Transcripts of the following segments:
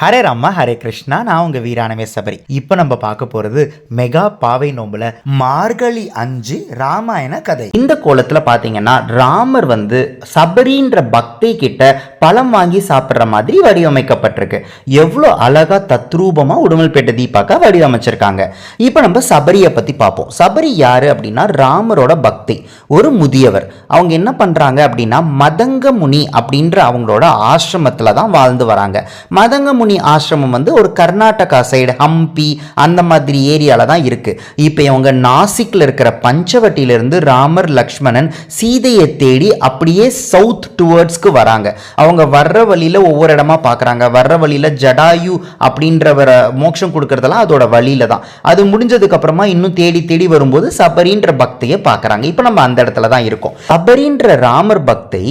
ஹரே ராமா ஹரே கிருஷ்ணா நான் உங்க வீரானவே சபரி இப்போ நம்ம பார்க்க போகிறது மெகா பாவை நோம்புல மார்கழி அஞ்சு ராமாயண கதை. இந்த கோலத்துல பாத்தீங்கன்னா ராமர் வந்து சபரின்ற பக்தி கிட்ட பழம் வாங்கி சாப்பிட்ற மாதிரி வடிவமைக்கப்பட்டிருக்கு. எவ்வளோ அழகா தத்ரூபமா உடுமல்பேட்டை தீபாக்கா வடிவமைச்சிருக்காங்க. இப்போ நம்ம சபரியை பத்தி பார்ப்போம். சபரி யாரு அப்படின்னா ராமரோட பக்தி. ஒரு முதியவர். அவங்க என்ன பண்றாங்க அப்படின்னா மதங்க முனி அப்படின்ற அவங்களோட ஆசிரமத்தில் தான் வாழ்ந்து வராங்க. மதங்க முனி ஆசிரமம் வந்து ஒரு கர்நாடகா சைடு ஹம்பி அந்த மாதிரி ஏரியால தான் இருக்கு. இப்போ இவங்க நாசிக்ல இருக்கிற பஞ்சவட்டியிலிருந்து ராமர் லக்ஷ்மணன் சீதையை தேடி அப்படியே சவுத் டுவர்ட்ஸ்க்கு வராங்க. அவங்க வர்ற வழியில ஒவ்வொரு இடமா பார்க்குறாங்க வர்ற வழியில ஜடாயு அப்படின்றவரை மோட்சம் கொடுக்கறதெல்லாம் அதோட வழியில தான். அது முடிஞ்சதுக்கு அப்புறமா இன்னும் தேடி தேடி வரும்போது சபரின்ற பக்தியை பார்க்கறாங்க இப்போ நம்ம அந்த இடத்துல தான் இருக்கோம். சபரின்ற ராமர் பக்தை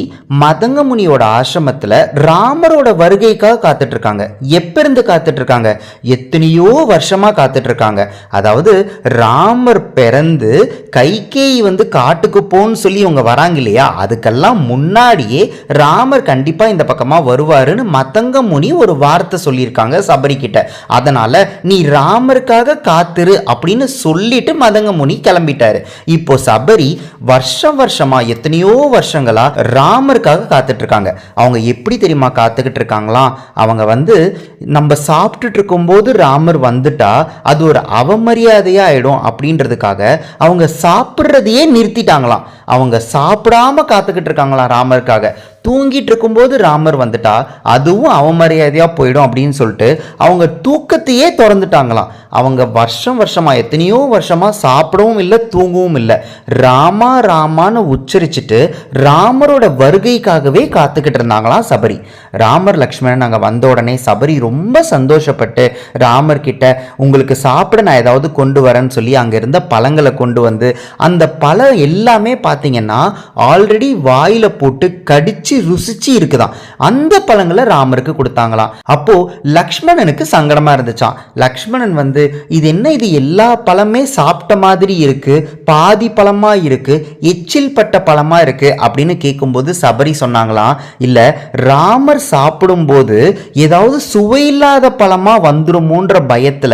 மதங்கமுனியோட ஆசிரமத்துல ராமரோட வருகைக்காக காத்துட்டு இருக்காங்க. எப்பிருந்து காத்துட்டு இருக்காங்க எத்தனையோ வருஷமா காத்துட்டு இருக்காங்க அதாவது ராமர் பிறந்து கைகேயி வந்து காட்டுக்கு போன்னு சொல்லி இவங்க வராங்க இல்லையா? அதுக்கெல்லாம் முன்னாடியே ராமர் கண்டிப்பா இந்த பக்கமா வருவாருன்னு மத்தங்க முனி ஒரு வார்த்தை சொல்லியிருக்காங்க சபரி கிட்ட. அதனால நீ ராமருக்காக காத்துரு அப்படின்னு சொல்லிட்டு மதங்க முனி கிளம்பிட்டாரு. இப்போ சபரி வருஷம் வருஷமா எத்தனையோ வருஷங்களா ராமருக்காக காத்துட்டு இருக்காங்க அவங்க எப்படி தெரியுமா காத்துக்கிட்டு இருக்காங்களாம் அவங்க வந்து நம்ம சாப்பிட்டுட்டு இருக்கும்போது ராமர் வந்துட்டா அது ஒரு அவமரியாதையா ஆயிடும் அப்படின்றதுக்காக அவங்க சாப்பிட்றதையே நிறுத்திட்டாங்களாம். அவங்க சாப்பிடாம காத்துக்கிட்டு இருக்காங்களாம் ராமருக்காக. தூங்கிட்டு இருக்கும்போது ராமர் வந்துட்டா அதுவும் அவமரியாதையாக போயிடும் அப்படின்னு சொல்லிட்டு அவங்க தூக்கத்தையே திறந்துட்டாங்களாம். அவங்க வருஷம் வருஷமாக எத்தனையோ வருஷமாக சாப்பிடவும் இல்லை தூங்கவும் இல்லை. ராமா ராமான்னு உச்சரிச்சுட்டு ராமரோட வருகைக்காகவே காத்துக்கிட்டு இருந்தாங்களாம் சபரி. ராமர் லக்ஷ்மணன் நாங்கள் வந்த உடனே சபரி ரொம்ப சந்தோஷப்பட்டு ராமர் கிட்ட உங்களுக்கு சாப்பிட நான் ஏதாவது கொண்டு வரேன்னு சொல்லி அங்கே இருந்த பழங்களை கொண்டு வந்து அந்த பழம் எல்லாமே பார்த்தீங்கன்னா ஆல்ரெடி வாயில் போட்டு கடிச்சு ருசிச்சு இருக்குதான் அந்த பழங்களை ராமருக்கு கொடுத்தாங்களாம். அப்போ லக்ஷ்மணனுக்கு சங்கடமா இருந்துச்சாம். லக்ஷ்மணன் வந்து இது என்ன இது எல்லா பழமே சாப்பிட்ட மாதிரி இருக்கு பாதி பழமா இருக்கு எச்சில் பட்ட பழமா இருக்கு அப்படின்னு கேட்கும்போது சபரி சொன்னாங்களாம். இல்ல ராமர் சாப்பிடும்போது ஏதாவது சுவையில்லாத பழமா வந்துருமோன்ற பயத்துல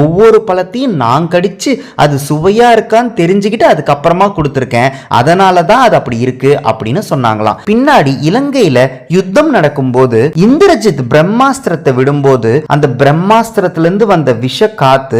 ஒவ்வொரு பழத்தையும் நான் கடிச்சு அது சுவையா இருக்கான்னு தெரிஞ்சுக்கிட்டு அதுக்கப்புறமா கொடுத்துருக்கேன். அதனால தான் அது அப்படி இருக்கு அப்படின்னு சொன்னாங்களாம். பின்னாடி இலங்கையில யுத்தம் நடக்கும்போது இந்திரஜித் பிரம்மாஸ்திரத்தை விடும்போது அந்த பிரம்மாஸ்திரத்திலிருந்து வந்த விஷ காத்து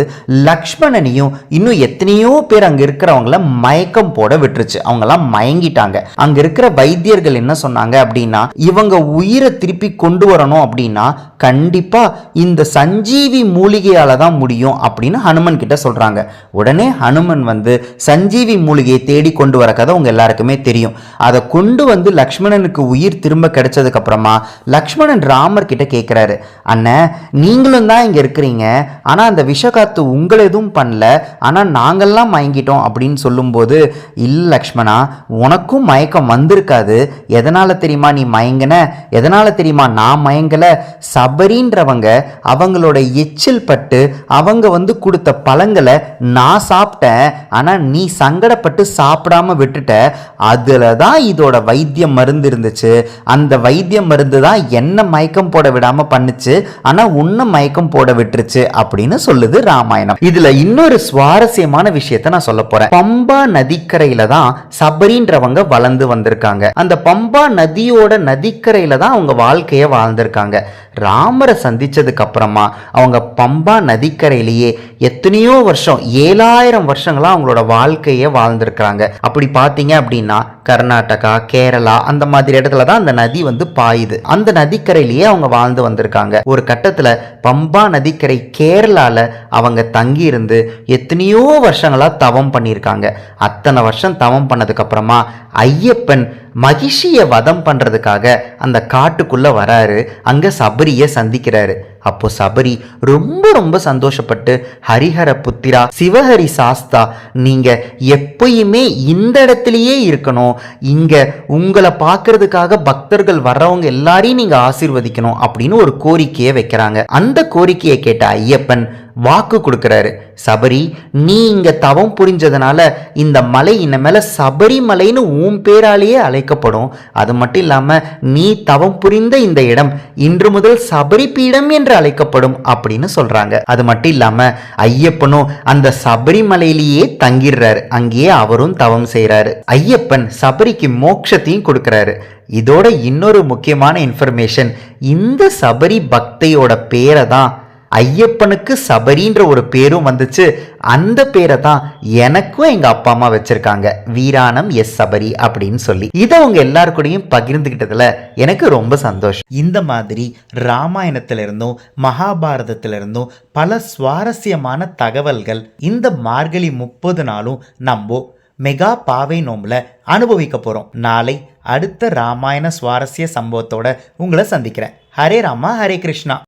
லக்ஷ்மணனையும் இன்னும் எத்தனையோ பேர் அங்க இருக்கிறவங்கள மயக்கம் போட விட்டுருச்சு. அவங்கெல்லாம் மயங்கிட்டாங்க. அங்க இருக்கிற வைத்தியர்கள் என்ன சொன்னாங்க அப்படின்னா இவங்க உயிரை திருப்பி கொண்டு வரணும் அப்படின்னா கண்டிப்பா இந்த சஞ்சீவி மூலிகையால தான் முடியும் அப்படின்னு ஹனுமன் கிட்ட சொல்றாங்க. உடனே ஹனுமன் வந்து சஞ்சீவி மூலிகையை தேடி கொண்டு வர கதை உங்க எல்லாருக்குமே தெரியும். அதை கொண்டு வந்து லக்ஷ்மணனுக்கு உயிர் திரும்ப கிடைச்சதுக்கு அப்புறமா லக்ஷ்மணன் ராமர் கிட்ட கேட்குறாரு அண்ணன் நீங்களும் தான் இங்கே இருக்கிறீங்க. ஆனால் அந்த விஷகாத்து உங்களை எதுவும் பண்ணல. ஆனால் நாங்கள்லாம் மயங்கிட்டோம். அப்படின்னு சொல்லும்போது இல்லை லக்ஷ்மணா உனக்கும் மயக்கம் வந்திருக்காது. எதனால் தெரியுமா நீ மயங்கின? எதனால் தெரியுமா நான் மயங்கலை? சபரின்றவங்க அவங்களோட எச்சில் பட்டு அவங்க வந்து கொடுத்த பழங்களை நான் சாப்பிட்டேன். ஆனால் நீ சங்கடப்பட்டு சாப்பிடாம விட்டுட்ட. அதில் தான் இதோட வைத்தியம் மருந்து இருந்துச்சு. அந்த வைத்தியம் மருந்து தான் என்ன மயக்கம் போட விடாம பண்ணுச்சு ஆனா உன்னை மயக்கம் போட விட்டுருச்சு அப்படின்னு சொல்லுது ராமாயணம். இதுல இன்னொரு சுவாரஸ்யமான விஷயத்த நான் சொல்ல போறேன். பம்பா நதிக்கரையில தான் சபரின்றவங்க வளர்ந்து வந்திருக்காங்க. அந்த பம்பா நதியோட நதிக்கரையில தான் அவங்க வாழ்க்கையை வாழ்ந்திருக்காங்க. ராமரை சந்திச்சதுக்கு அப்புறமா அவங்க பம்பா நதிக்கரையிலேயே எத்தனையோ வருஷம் ஏழாயிரம் வருஷங்களா அவங்களோட வாழ்க்கையை வாழ்ந்திருக்கிறாங்க. அப்படி பார்த்தீங்க அப்படின்னா கர்நாடகா கேரளா அந்த மாதிரி இடத்துல தான் அந்த நதி வந்து பாயுது. அந்த நதிக்கரையிலேயே அவங்க வாழ்ந்து வந்திருக்காங்க. ஒரு கட்டத்துல பம்பா நதிக்கரை கேரளால அவங்க தங்கி இருந்து எத்தனையோ வருஷங்களா தவம் பண்ணியிருக்காங்க. அத்தனை வருஷம் தவம் பண்ணதுக்கு அப்புறமா ஐயப்பன் மகிஷியை வதம் பண்றதுக்காக அந்த காட்டுக்குள்ள வராரு. அங்க சபரியை சந்திக்கிறாரு. அப்போ சபரி ரொம்ப ரொம்ப சந்தோஷப்பட்டு ஹரிஹர புத்திரா சிவஹரி சாஸ்தா நீங்க எப்பயுமே இந்த இடத்துலயே இருக்கணும். இங்க உங்களை பார்க்கறதுக்காக பக்தர்கள் வர்றவங்க எல்லாரையும் நீங்க ஆசிர்வதிக்கணும் அப்படின்னு ஒரு கோரிக்கையை வைக்கிறாங்க. அந்த கோரிக்கையை கேட்ட ஐயப்பன் வாக்கு கொடுக்கிறாரு. சபரி நீ இங்க தவம் புரிஞ்சதுனால இந்த மலை இனிமேல சபரிமலைன்னு உன் பேராலேயே அழைக்கப்படும். அது மட்டும் இல்லாம நீ தவம் புரிந்த இந்த இடம் இன்று முதல் சபரி பீடம் என்ற என்று அழைக்கப்படும் அப்படின்னு சொல்றாங்க. அது மட்டும் இல்லாம ஐயப்பனும் அந்த சபரிமலையிலேயே தங்கிடுறாரு. அங்கேயே அவரும் தவம் செய்யறாரு ஐயப்பன் சபரிக்கு மோட்சத்தையும் கொடுக்கிறாரு. இதோட இன்னொரு முக்கியமான இன்ஃபர்மேஷன் இந்த சபரி பக்தையோட பேரை தான் ஐயப்பனுக்கு சபரின்ற ஒரு பேரும் வந்துச்சு. அந்த பேரை தான் எனக்கும் எங்க அப்பா அம்மா வச்சிருக்காங்க. வீராணம் எஸ் சபரி அப்படின்னு சொல்லி. இதை உங்க எல்லாருக்கூடையும் பகிர்ந்துகிட்டதுல எனக்கு ரொம்ப சந்தோஷம். இந்த மாதிரி ராமாயணத்திலிருந்தும் இருந்தும் பல சுவாரஸ்யமான தகவல்கள் இந்த மார்கழி முப்பது நாளும் நம்ம மெகா பாவை நோம்பில் அனுபவிக்க போறோம். நாளை அடுத்த ராமாயண சுவாரஸ்ய சம்பவத்தோட உங்களை சந்திக்கிறேன். ஹரே ராமா ஹரே கிருஷ்ணா.